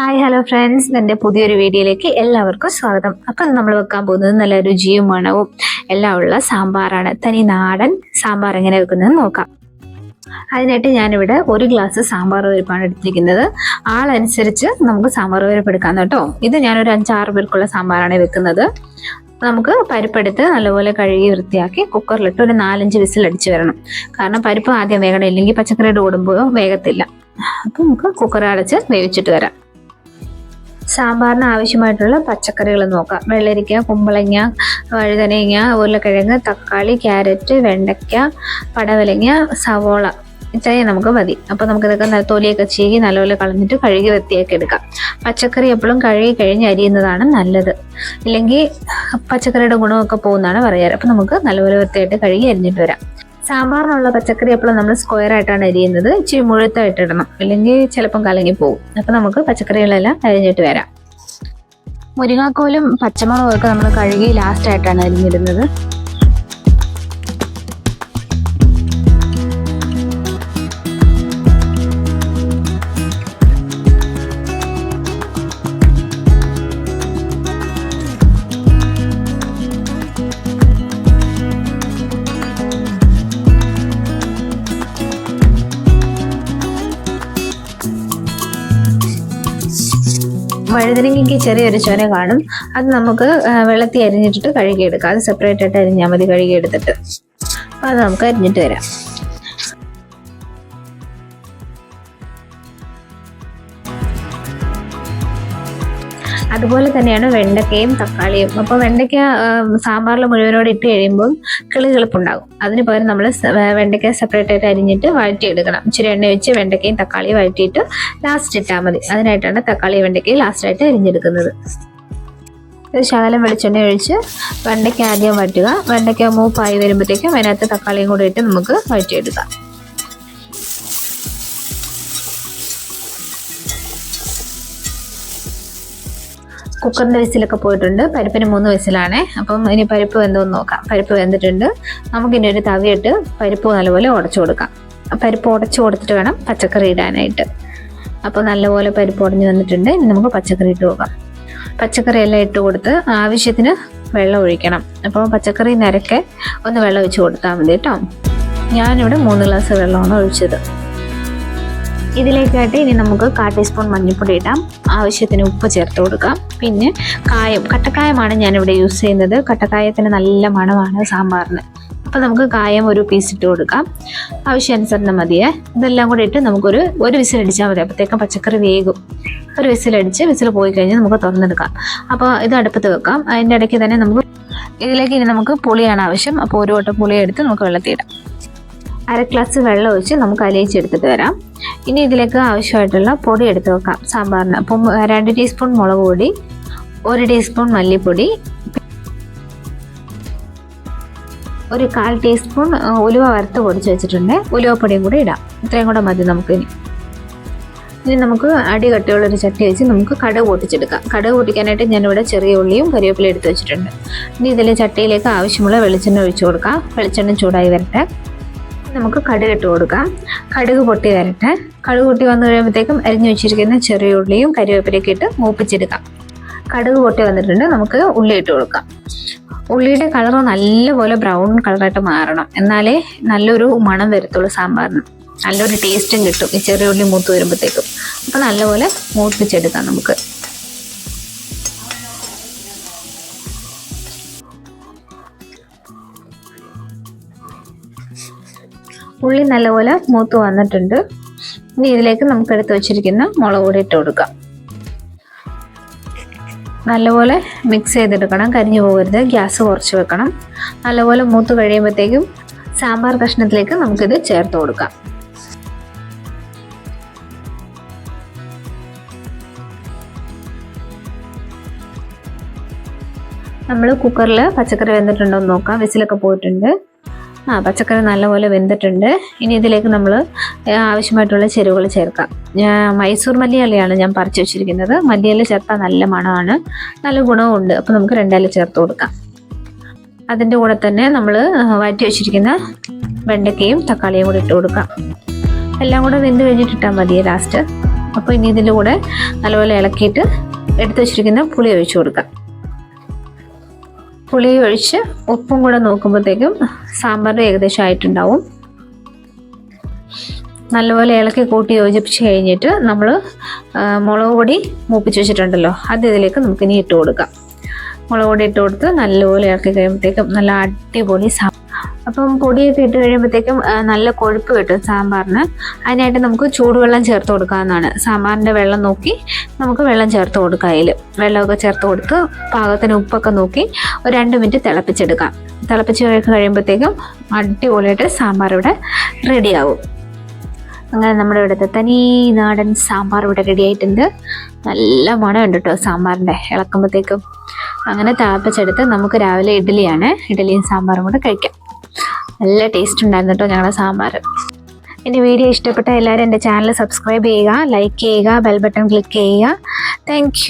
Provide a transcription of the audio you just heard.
Hi hello friends എന്റെ പുതിയൊരു വീഡിയോയിലേക്ക് എല്ലാവർക്കും സ്വാഗതം. അപ്പം നമ്മൾ വെക്കാൻ പോകുന്നത് നല്ല രുചിയും മണവും എല്ലാം ഉള്ള സാമ്പാറാണ്. തനി നാടൻ സാമ്പാർ എങ്ങനെ വെക്കുന്നതെന്ന് നോക്കാം. അതിനായിട്ട് ഞാനിവിടെ ഒരു ഗ്ലാസ് സാമ്പാർ പരിപ്പാണ് എടുത്തിരിക്കുന്നത്. ആളനുസരിച്ച് നമുക്ക് സാമ്പാർ പരിപ്പ് എടുക്കാം കേട്ടോ. ഇത് ഞാനൊരു അഞ്ചാറ് പേർക്കുള്ള സാമ്പാറാണ് വെക്കുന്നത്. നമുക്ക് പരിപ്പെടുത്ത് നല്ലപോലെ കഴുകി വൃത്തിയാക്കി കുക്കറിലിട്ട് ഒരു നാലഞ്ച് വിസിൽ അടിച്ച് വരണം. കാരണം പരിപ്പ് ആദ്യം വേഗണം ഇല്ലെങ്കിൽ പച്ചക്കറിയുടെ ഓടുമ്പോൾ വേഗത്തില്ല അപ്പം നമുക്ക് കുക്കർ അടച്ച് വേവിച്ചിട്ട് വരാം. സാമ്പാറിന് ആവശ്യമായിട്ടുള്ള പച്ചക്കറികൾ നോക്കാം. വെള്ളരിക്ക കുമ്പളങ്ങ വഴുതനങ്ങ ഉരുളക്കിഴങ്ങ് തക്കാളി ക്യാരറ്റ് വെണ്ടയ്ക്ക പടവലങ്ങ സവോള ഇത്രയും നമുക്ക് മതി. അപ്പോൾ നമുക്കിതൊക്കെ തൊലിയൊക്കെ ചീകി നല്ലപോലെ കളഞ്ഞിട്ട് കഴുകി വൃത്തിയാക്കി എടുക്കാം. പച്ചക്കറി എപ്പോഴും കഴുകി കഴിഞ്ഞ് അരിയുന്നതാണ് നല്ലത്. ഇല്ലെങ്കിൽ പച്ചക്കറിയുടെ ഗുണമൊക്കെ പോകുന്നതാണ് പറയാറ്. അപ്പോൾ നമുക്ക് നല്ലപോലെ വൃത്തിയായിട്ട് കഴുകി അരിഞ്ഞിട്ട് വരാം. സാമ്പാറിനുള്ള പച്ചക്കറി എപ്പോഴും നമ്മൾ സ്ക്വയർ ആയിട്ടാണ് അരിയുന്നത്. ഇച്ചിരി മുഴുത്തായിട്ട് ഇടണം. അല്ലെങ്കിൽ ചിലപ്പം കലങ്ങി പോകും അപ്പം നമുക്ക് പച്ചക്കറികളെല്ലാം അരിഞ്ഞിട്ട് വരാം. മുരിങ്ങാക്കോലും പച്ചമുളകും ഒക്കെ നമ്മൾ കഴുകി ലാസ്റ്റ് ആയിട്ടാണ് അരിഞ്ഞിടുന്നത്. വഴുതനങ്ങയ്ക്ക് ചെറിയൊരു ചൊന കാണും. അത് നമുക്ക് വെള്ളത്തിൽ അരിഞ്ഞിട്ടിട്ട് കഴുകിയെടുക്കാം. അത് സെപ്പറേറ്റ് ആയിട്ട് അരിഞ്ഞാൽ മതി കഴുകിയെടുത്തിട്ട്. അപ്പോൾ അത് നമുക്ക് അരിഞ്ഞിട്ട് വരാം. അതുപോലെ തന്നെയാണ് വെണ്ടക്കയും തക്കാളിയും. അപ്പോൾ വെണ്ടയ്ക്ക സാമ്പാറിൽ മുഴുവനോട് ഇട്ട് കഴിയുമ്പോൾ കിളികിളിപ്പുണ്ടാകും അതിന് പകരം നമ്മൾ വെണ്ടയ്ക്ക സെപ്പറേറ്റ് ആയിട്ട് അരിഞ്ഞിട്ട് വഴറ്റിയെടുക്കണം. ഇച്ചിരി എണ്ണ വെച്ച് വെണ്ടയ്ക്കയും തക്കാളിയും വഴറ്റിയിട്ട് ലാസ്റ്റ് ഇട്ടാൽ മതി. അതിനായിട്ടാണ് തക്കാളി വെണ്ടയ്ക്കയും ലാസ്റ്റായിട്ട് അരിഞ്ഞെടുക്കുന്നത്. ശകലം വെളിച്ചെണ്ണ ഒഴിച്ച് വെണ്ടയ്ക്ക ആദ്യം വഴറ്റുക വെണ്ടയ്ക്ക മൂപ്പായി വരുമ്പോഴത്തേക്കും അതിനകത്ത് തക്കാളിയും കൂടി ഇട്ട് നമുക്ക് വഴറ്റിയെടുക്കാം. കുക്കറിന്റെ വിസിലൊക്കെ പോയിട്ടുണ്ട്. പരിപ്പിന് മൂന്ന് വിസിലാണ്. അപ്പം ഇനി പരിപ്പ് വെന്തോന്ന് നോക്കാം. പരിപ്പ് വെന്തിട്ടുണ്ട്. നമുക്കിനി ഒരു തവിയിട്ട് പരിപ്പ് നല്ലപോലെ ഉടച്ചു കൊടുക്കാം. പരിപ്പ് ഉടച്ചു കൊടുത്തിട്ട് വേണം പച്ചക്കറി ഇടാനായിട്ട്. അപ്പോൾ നല്ലപോലെ പരിപ്പ് ഉടഞ്ഞു വന്നിട്ടുണ്ട്. ഇനി നമുക്ക് പച്ചക്കറി ഇട്ട് പോകാം പച്ചക്കറി എല്ലാം ഇട്ട് കൊടുത്ത് ആവശ്യത്തിന് വെള്ളം ഒഴിക്കണം. അപ്പോൾ പച്ചക്കറി നിരക്കെ ഒന്ന് വെള്ളം ഒഴിച്ച് കൊടുത്താൽ മതി കേട്ടോ. ഞാനിവിടെ മൂന്ന് ഗ്ലാസ് വെള്ളമാണ് ഒഴിച്ചത്. ഇതിലേക്കായിട്ട് ഇനി നമുക്ക് കാ ടീസ്പൂൺ മഞ്ഞൾപ്പൊടി ഇടാം. ആവശ്യത്തിന് ഉപ്പ് ചേർത്ത് കൊടുക്കാം. പിന്നെ കായം കട്ടക്കായമാണ് ഞാനിവിടെ യൂസ് ചെയ്യുന്നത്. കട്ടക്കായത്തിന് നല്ല മണമാണ് സാമ്പാറിന്. അപ്പോൾ നമുക്ക് കായം ഒരു പീസ് ഇട്ട് കൊടുക്കാം. ആവശ്യാനുസരണം മതിയേ. ഇതെല്ലാം കൂടി ഇട്ട് നമുക്കൊരു ഒരു വിസിൽ അടിച്ചാൽ മതി. അപ്പോഴത്തേക്കും പച്ചക്കറി വേകും. ഒരു വിസിലടിച്ച് വിസിൽ പോയി കഴിഞ്ഞാൽ നമുക്ക് തുറന്നെടുക്കാം. അപ്പോൾ ഇത് അടുപ്പത്ത് വെക്കാം. അതിന്റെ ഇടയ്ക്ക് തന്നെ നമുക്ക് ഇതിലേക്ക് ഇനി നമുക്ക് പുളിയാണ് ആവശ്യം. അപ്പോൾ ഒരു വട്ടം പുളി എടുത്ത് നമുക്ക് വെള്ളത്തിയിടാം അര ഗ്ലാസ് വെള്ളം ഒഴിച്ച് നമുക്ക് അലിയിച്ചെടുത്തിട്ട് വരാം. ഇനി ഇതിലേക്ക് ആവശ്യമായിട്ടുള്ള പൊടി എടുത്ത് വെക്കാം. സാമ്പാറിന്. അപ്പം രണ്ട് ടീസ്പൂൺ മുളക് പൊടി ഒരു ടീസ്പൂൺ മല്ലിപ്പൊടി ഒരു കാൽ ടീസ്പൂൺ ഉലുവ വറുത്ത് പൊടിച്ച് വെച്ചിട്ടുണ്ട്. ഉലുവപ്പൊടിയും കൂടി ഇടാം. ഇത്രയും കൂടെ മതി നമുക്ക് ഇനി. ഇനി നമുക്ക് അടി കട്ടിയുള്ളൊരു ചട്ടി വെച്ച് നമുക്ക് കടുക് പൊട്ടിച്ചെടുക്കാം. കടുക് പൊട്ടിക്കാനായിട്ട് ഞാനിവിടെ ചെറിയ ഉള്ളിയും കരിവേപ്പില എടുത്ത് വെച്ചിട്ടുണ്ട്. ഇനി ഇതിൽ ചട്ടിയിലേക്ക് ആവശ്യമുള്ള വെളിച്ചെണ്ണ ഒഴിച്ചു കൊടുക്കാം. വെളിച്ചെണ്ണ ചൂടായി വരട്ടെ. നമുക്ക് കടുക് ഇട്ട് കൊടുക്കാം. കടുക് പൊട്ടി വരട്ടെ. കടുക് പൊട്ടി വന്നു കഴിയുമ്പോഴത്തേക്കും അരിഞ്ഞു വെച്ചിരിക്കുന്ന ചെറിയ ഉള്ളിയും കരിവേപ്പിലയൊക്കെ ഇട്ട് മൂപ്പിച്ചെടുക്കാം. കടുക് പൊട്ടി വന്നിട്ടുണ്ട് നമുക്ക് ഉള്ളി ഇട്ട് കൊടുക്കാം. ഉള്ളിയുടെ കളർ നല്ലപോലെ ബ്രൗൺ കളറായിട്ട് മാറണം. എന്നാലേ നല്ലൊരു മണം വരത്തുള്ളൂ സാമ്പാറിന്. നല്ലൊരു ടേസ്റ്റും കിട്ടും ഈ ചെറിയ ഉള്ളി മൂത്ത് വരുമ്പോഴത്തേക്കും. അപ്പം നല്ലപോലെ മൂപ്പിച്ചെടുക്കാം നമുക്ക്. ഉള്ളി നല്ലപോലെ മൂത്ത് വന്നിട്ടുണ്ട്. ഇനി ഇതിലേക്ക് നമുക്ക് എടുത്ത് വെച്ചിരിക്കുന്ന മുളക് പൊടി ഇട്ട് കൊടുക്കാം. നല്ലപോലെ മിക്സ് ചെയ്തെടുക്കണം. കരിഞ്ഞു പോകരുത്. ഗ്യാസ് കുറച്ച് വെക്കണം. നല്ലപോലെ മൂത്ത് കഴിയുമ്പോഴത്തേക്കും സാമ്പാർ കഷ്ണത്തിലേക്ക് നമുക്കിത് ചേർത്ത് കൊടുക്കാം. നമ്മൾ കുക്കറിൽ പച്ചക്കറി വെന്തിട്ടുണ്ടോ എന്ന് നോക്കാം. വിസിലൊക്കെ പോയിട്ടുണ്ട്. ആ പച്ചക്കറി നല്ലപോലെ വെന്തിട്ടുണ്ട്. ഇനി ഇതിലേക്ക് നമ്മൾ ആവശ്യമായിട്ടുള്ള ചേരുവകൾ ചേർക്കാം. മൈസൂർ മല്ലിയിലയാണ് ഞാൻ പറിച്ചു വെച്ചിരിക്കുന്നത്. മല്ലിയില ചേർത്താൽ നല്ല മണമാണ്. നല്ല ഗുണവുമുണ്ട്. അപ്പോൾ നമുക്ക് രണ്ടില ചേർത്ത് കൊടുക്കാം. അതിന്റെ കൂടെ തന്നെ നമ്മൾ വഴറ്റി വെച്ചിരിക്കുന്ന വെണ്ടയ്ക്കയും തക്കാളിയും കൂടി ഇട്ട് കൊടുക്കാം. എല്ലാം കൂടെ വെന്ത് കഴിഞ്ഞിട്ട് ഇട്ടാൽ മതി ലാസ്റ്റ്. അപ്പോൾ ഇനി ഇതിന്റെ കൂടെ നല്ലപോലെ ഇളക്കിയിട്ട് എടുത്തു വെച്ചിരിക്കുന്ന പുളി ഒഴിച്ചു കൊടുക്കാം. പുളി ഒഴിച്ച് ഉപ്പും കൂടെ നോക്കുമ്പോഴത്തേക്കും സാമ്പാർ ഏകദേശം ആയിട്ടുണ്ടാവും. നല്ലപോലെ ഇളക്കി കൂട്ടി യോജിപ്പിച്ച് കഴിഞ്ഞിട്ട് നമ്മൾ മുളക് പൊടി മൂപ്പിച്ച് വെച്ചിട്ടുണ്ടല്ലോ അത് ഇതിലേക്ക് നമുക്കിനി ഇട്ട് കൊടുക്കാം. മുളക് പൊടി ഇട്ട് കൊടുത്ത് നല്ലപോലെ ഇളക്കി കഴിയുമ്പോഴത്തേക്കും നല്ല അടിപൊളി അപ്പം പൊടിയൊക്കെ ഇട്ട് കഴിയുമ്പോഴത്തേക്കും നല്ല കൊഴുപ്പ് കിട്ടും സാമ്പാറിന്. അതിനായിട്ട് നമുക്ക് ചൂടുവെള്ളം ചേർത്ത് കൊടുക്കാവുന്നതാണ്. സാമ്പാറിന്റെ വെള്ളം നോക്കി നമുക്ക് വെള്ളം ചേർത്ത് കൊടുക്കാം അതിൽ വെള്ളമൊക്കെ ചേർത്ത് കൊടുത്ത് പാകത്തിന് ഉപ്പൊക്കെ നോക്കി ഒരു രണ്ട് മിനിറ്റ് തിളപ്പിച്ചെടുക്കാം. തിളപ്പിച്ച് കഴിയുമ്പോഴത്തേക്കും അടിപൊളിയായിട്ട് സാമ്പാർ ഇവിടെ റെഡിയാവും. അങ്ങനെ നമ്മുടെ ഇവിടുത്തെ തനി നാടൻ സാമ്പാർ ഇവിടെ റെഡി ആയിട്ടുണ്ട്. നല്ല മണമുണ്ട് കേട്ടോ സാമ്പാറിന്റെ ഇളക്കുമ്പോഴത്തേക്കും അങ്ങനെ തിളപ്പിച്ചെടുത്ത് നമുക്ക് രാവിലെ ഇഡ്ഡലിയാണ്. ഇഡ്ഡലിയും സാമ്പാറും കൂടെ കഴിക്കാം. നല്ല ടേസ്റ്റ് ഉണ്ടായിരുന്നു കേട്ടോ ഞങ്ങളുടെ സാമ്പാർ. എന്റെ വീഡിയോ ഇഷ്ടപ്പെട്ട എല്ലാവരും എന്റെ ചാനൽ സബ്സ്ക്രൈബ് ചെയ്യുക ലൈക്ക് ചെയ്യുക ബെൽ ബട്ടൺ ക്ലിക്ക് ചെയ്യുക. താങ്ക്